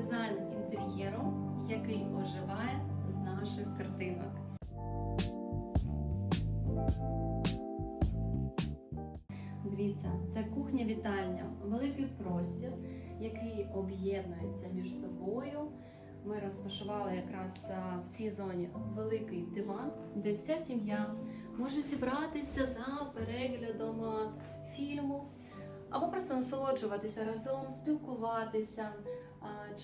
дизайн інтер'єру, який оживає з наших картинок. Дивіться, це кухня-вітальня, великий простір, який об'єднується між собою. Ми розташували якраз в цій зоні великий диван, де вся сім'я може зібратися за переглядом фільму або просто насолоджуватися разом, спілкуватися,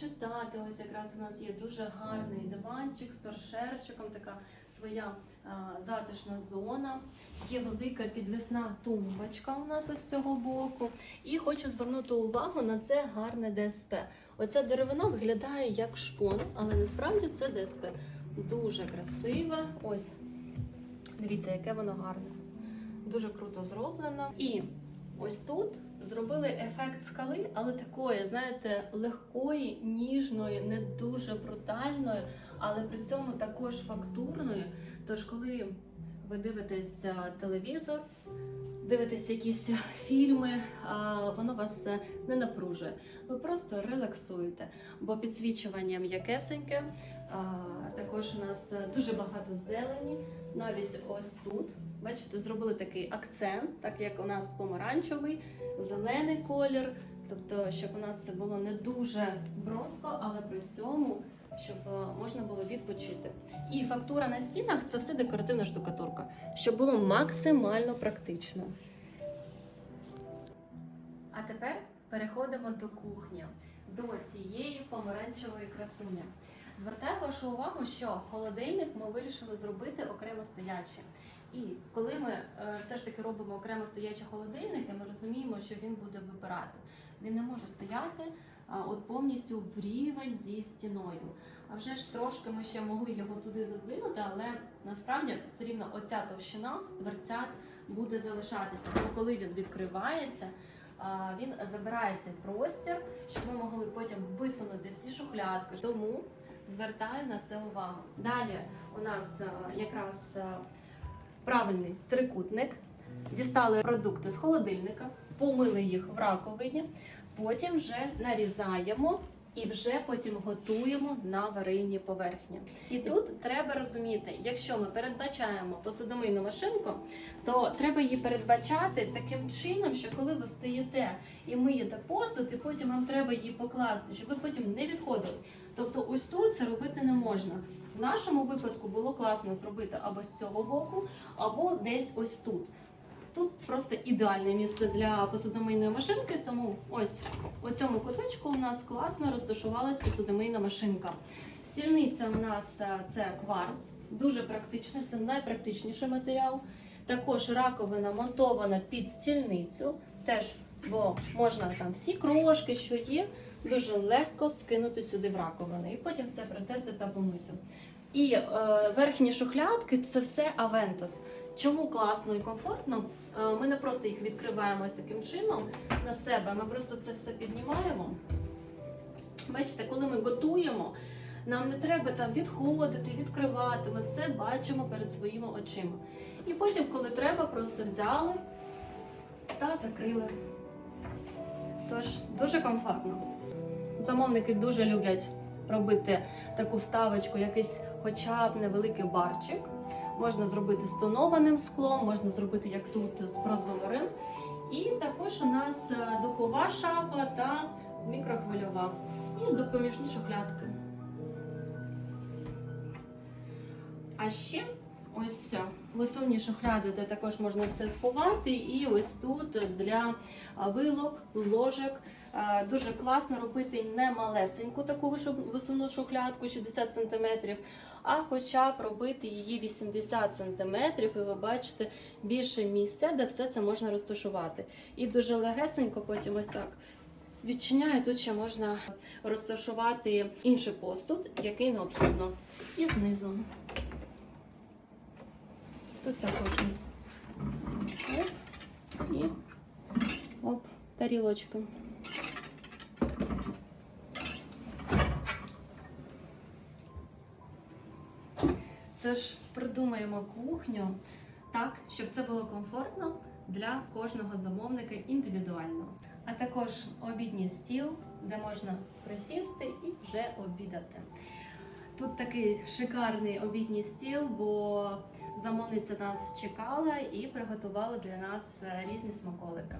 читати. Ось якраз у нас є дуже гарний диванчик з торшерчиком, така своя затишна зона. Є велика підвісна тумбочка у нас ось з цього боку. І хочу звернути увагу на це гарне ДСП. Оця деревина виглядає як шпон, але насправді це ДСП. Дуже красиве. Ось. Дивіться, яке воно гарне. Дуже круто зроблено. І ось тут зробили ефект скали, але такої, знаєте, легкої, ніжної, не дуже брутальної, але при цьому також фактурної. Тож, коли ви дивитесь телевізор, дивитесь якісь фільми, воно вас е, не напружує. Ви просто релаксуєте, бо підсвічування м'якесеньке. Також у нас дуже багато зелені, навіть ось тут. Бачите, зробили такий акцент, так як у нас помаранчевий, зелений колір. Тобто, щоб у нас це було не дуже броско, але при цьому щоб е, можна було відпочити. І фактура на стінах це все декоративна штукатурка, щоб було максимально практично. А тепер переходимо до кухні, до цієї помаранчевої красуні. Звертаю вашу увагу, що холодильник ми вирішили зробити окремо стоячий. І коли ми е, все ж таки робимо окремо стоячі холодильники, ми розуміємо, що він буде випирати. Він не може стояти от повністю в рівень зі стіною. А вже ж трошки ми ще могли його туди задвинути, але насправді все рівно оця товщина дверцят буде залишатися. Бо коли він відкривається, він забирає цей простір, щоб ми могли потім висунути всі шухлядки. Тому звертаю на це увагу. Далі у нас якраз правильний трикутник. Дістали продукти з холодильника, помили їх в раковині, потім вже нарізаємо і вже потім готуємо на варильній поверхні. І тут треба розуміти, якщо ми передбачаємо посудомийну машинку, то треба її передбачати таким чином, що коли ви стоїте і миєте посуд, і потім вам треба її покласти, щоб ви потім не відходили. Тобто, ось тут це робити не можна. В нашому випадку було класно зробити або з цього боку, або десь ось тут. Тут просто ідеальне місце для посудомийної машинки, тому ось у цьому куточку у нас класно розташувалась посудомийна машинка. Стільниця у нас е, це кварц, дуже практичний, це найпрактичніший матеріал. Також раковина монтована під стільницю, теж бо можна там всі крошки, що є, дуже легко скинути сюди в раковину і потім все притерти та помити. І е, верхні шухлядки це все Авентос. Чому класно і комфортно? Е, Ми не просто їх відкриваємо ось таким чином на себе, ми просто це все піднімаємо. Бачите, коли ми готуємо, нам не треба там відходити, відкривати, ми все бачимо перед своїми очима. І потім, коли треба, просто взяли та закрили. Тож дуже комфортно. Замовники дуже люблять робити таку вставочку, якийсь хоча б невеликий барчик. Можна зробити з тонованим склом, можна зробити як тут з прозорим. І також у нас е, духова шафа та мікрохвильова. І допоміжні шухлядки. А ще ось висувні шухляди, де також можна все сховати. І ось тут для вилок, ложок. Е, Дуже класно робити не малесеньку таку висувну шухлядку 60 см, а хоча б робити її 80 см, і ви бачите більше місця, де все це можна розташувати. І дуже легесенько потім ось так відчиняю. Тут ще можна розташувати інший посуд, який необхідно. І знизу. Тут також низ. Оп. І оп, тарілочка. Тож придумаємо кухню так, щоб це було комфортно для кожного замовника індивідуально. А також обідній стіл де можна присісти і вже обідати. Тут такий шикарний обідній стіл, бо замовниця нас чекала і приготувала для нас е, різні смаколики.